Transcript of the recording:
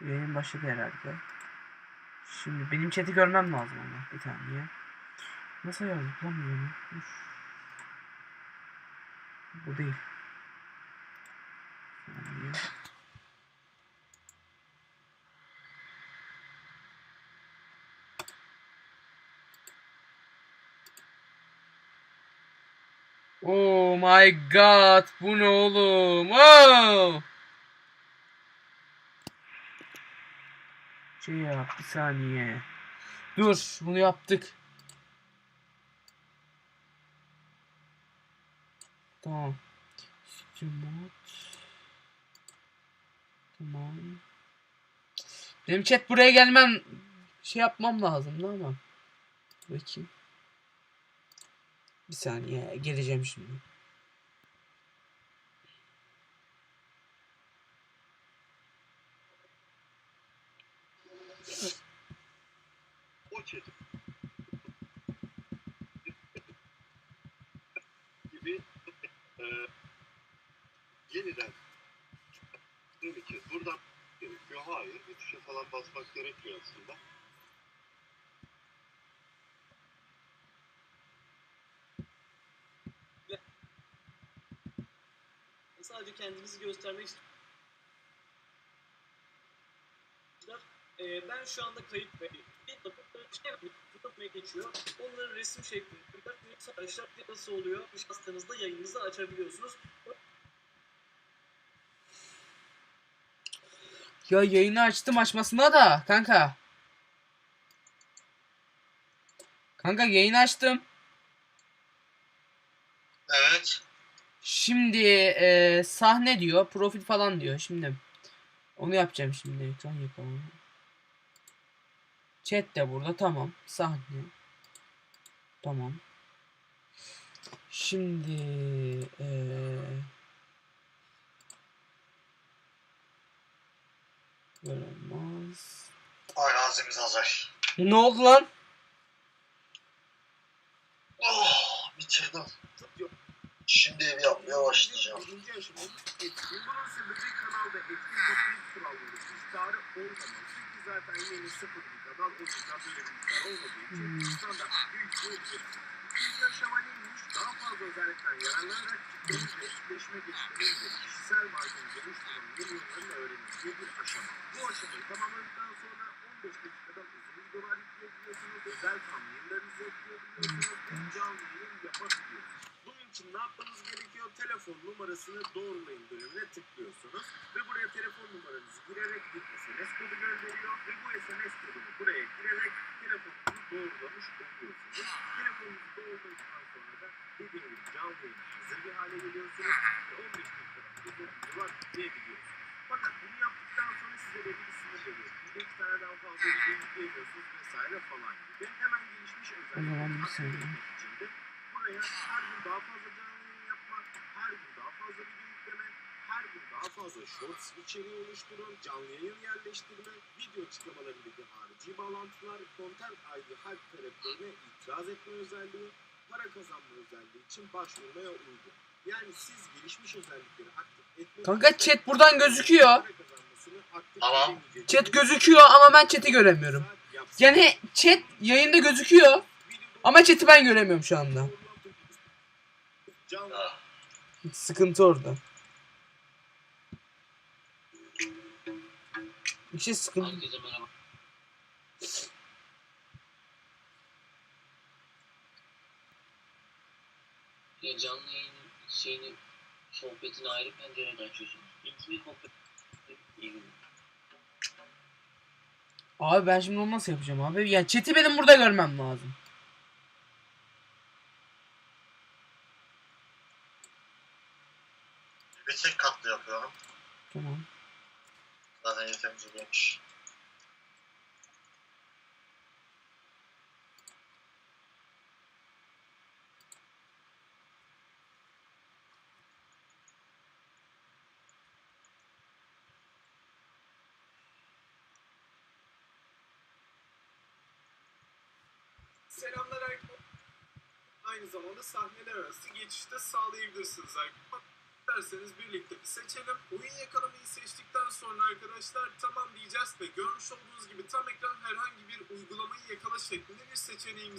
Yayın başladı herhalde. Şimdi benim chat'i görmem lazım ama bir saniye. Nasıl yazdık lan bunu? Üf. Bu değil. Saniye. Oh my god bu ne oğlum? Oh! Şey yap bir saniye. Dur bunu yaptık. Tamam. Mod. Tamam. Benim chat buraya gelmem şey yapmam lazım ama. Bakayım. Bir saniye geleceğim şimdi. Chat gibi e, yeniden dedi ki buradan gerekiyor. Hayır. Bir tuşa falan basmak gerekmiyor aslında. Sadece kendinizi göstermek istiyorum. Ee, ben şu anda kayıt ve şey tutmaya geçiyor. Onları resim şeklinde arkadaşlar nasıl oluyor? Nişastanızda yayınınızı açabiliyorsunuz. Ya yayını açtım açmasına da kanka. Kanka yayını açtım. Evet. Şimdi eee, sahne diyor, profil falan diyor. Şimdi onu yapacağım şimdi. Ekran yapalım. Chat de burada tamam. Sahne. Tamam. Şimdi eee böyle olmaz. Arazimiz hazır. Ne oldu lan? Oh, bitirdim. Şimdi ev yapmaya başlayacağım. Hmm. İçin ne yapmanız gerekiyor? Telefon numarasını doğrulayın bölümüne tıklıyorsunuz ve buraya telefon numaranızı girerek bir SMS kodu gönderiyor ve bu SMS kodunu buraya girerek telefonunuzu doğrulamış oluyorsunuz. Telefonunuzu doğruladıktan sonra da dediğim gibi canlı yayına hazır bir hale geliyorsunuz ve 15 dakikada uzun videolar yükleyebiliyorsunuz. Fakat bunu yaptıktan sonra size belli bir sınır veriyor. Sizde iki taneden fazla video yükleyemiyorsunuz vesaire falan gibi. Hemen gelişmiş özellikler buraya her gün daha fazla canlı yayın yapma, her gün daha fazla video yükleme, her gün daha fazla shorts içeriği oluşturun, canlı yayın yerleştirme, video açıklamalarındaki harici bağlantılar, content ID help taleplerine itiraz etme özelliği, para kazanma özelliği için başvurmaya uygun. Yani siz gelişmiş özellikleri aktif etmek Kanka chat buradan gözüküyor. Tamam. Chat gözüküyor ama ben chat'i göremiyorum. Yani chat yayında gözüküyor ama chat'i ben göremiyorum şu anda. Canlı Ah, Sıkıntı orada. İşte sıkıntı. Herkese merhaba. Ya canlı yayın şeyini sohbetini ayrı pencereden açıyorsunuz. İntimi sohbet iyi günler. Abi ben şimdi onu nasıl yapacağım abi? Ya chat'i benim burada görmem lazım. Yapıyorum. Tamam. Zaten yeterince geniş. Selamlar arkadaşlar. Aynı zamanda sahneler arası geçişte sağlayabilirsiniz arkadaşlar. İsterseniz birlikte bir seçelim. Oyun yakalamayı seçtikten sonra arkadaşlar tamam diyeceğiz ve görmüş olduğunuz gibi tam ekran herhangi bir uygulamayı yakala şeklinde bir seçeneğimiz